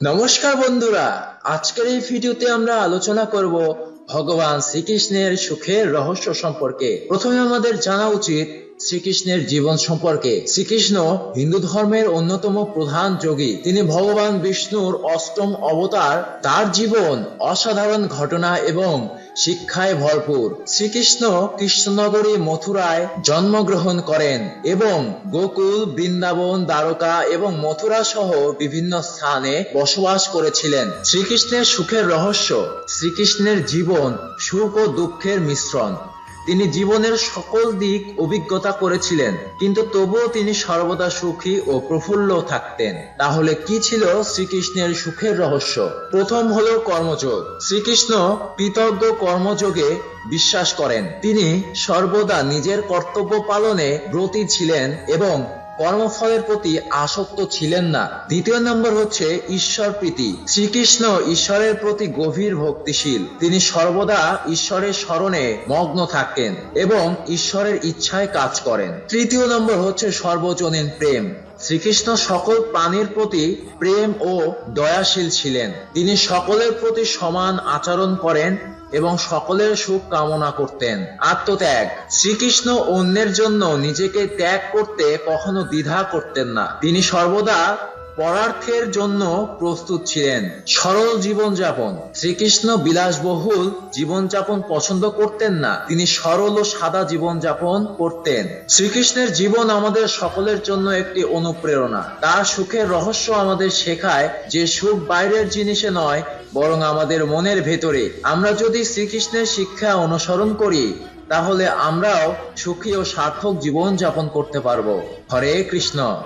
নমস্কার বন্ধুরা, আজকের এই ভিডিওতে আমরা আলোচনা করব ভগবান শ্রীকৃষ্ণের সুখের রহস্য সম্পর্কে। প্রথমে আমাদের জানা উচিত শ্রীকৃষ্ণের জীবন সম্পর্কে। শ্রীকৃষ্ণ হিন্দু ধর্মের অন্যতম প্রধান যোগী। তিনি ভগবান বিষ্ণুর অষ্টম অবতার, তার জীবন অসাধারণ ঘটনা এবং শিক্ষায় ভরপুর। শ্রীকৃষ্ণ কৃষ্ণনগরী মথুরায় জন্মগ্রহণ করেন এবং গোকুল, বৃন্দাবন, দ্বারকা এবং মথুরা সহ বিভিন্ন স্থানে বসবাস করেছিলেন। শ্রীকৃষ্ণের সুখের রহস্য, শ্রীকৃষ্ণের জীবন সুখ ও দুঃখের মিশ্রণ। তিনি জীবনের সকল দিক অভিজ্ঞতা করেছিলেন, কিন্তু তবুও তিনি সর্বদা সুখী ও প্রফুল্ল থাকতেন। তাহলে কি ছিল শ্রীকৃষ্ণের সুখের রহস্য? প্রথম হলো কর্মযোগ। শ্রীকৃষ্ণ কৃতজ্ঞ কর্মযোগে বিশ্বাস করেন। তিনি সর্বদা নিজের কর্তব্য পালনে ব্রতী ছিলেন এবং কর্মফলের প্রতি আসক্ত ছিলেন না। দ্বিতীয় নম্বর হচ্ছে ঈশ্বর প্রীতি। শ্রীকৃষ্ণ ঈশ্বরের প্রতি গভীর ভক্তিশীল। তিনি সর্বদা ঈশ্বরের স্মরণে মগ্ন থাকেন এবং ঈশ্বরের ইচ্ছায় কাজ করেন। তৃতীয় নম্বর হচ্ছে সর্বজনীন প্রেম। শ্রীকৃষ্ণ সকল প্রাণীর প্রতি প্রেম ও দয়াশীল ছিলেন। তিনি সকলের প্রতি সমান আচরণ করেন এবং সকলের সুখ কামনা করতেন। আত্মত্যাগ। শ্রীকৃষ্ণ অন্যের জন্য নিজেকে ত্যাগ করতে কখনো দ্বিধা করতেন না। তিনি সর্বদা পরার্থের জন্য প্রস্তুত ছিলেন। সরল জীবনযাপন। শ্রীকৃষ্ণ বিলাসবহুল জীবনযাপন পছন্দ করতেন না। তিনি সরল ও সাদা জীবনযাপন করতেন। শ্রীকৃষ্ণের জীবন আমাদের সকলের জন্য একটি অনুপ্রেরণা। তার সুখের রহস্য আমাদের শেখায় যে সুখ বাইরের জিনিসে নয়, বরং আমাদের মনের ভেতরে। আমরা যদি শ্রীকৃষ্ণের শিক্ষা অনুসরণ করি, তাহলে আমরাও সুখী ও সার্থক জীবন যাপন করতে পারব। হরে কৃষ্ণ।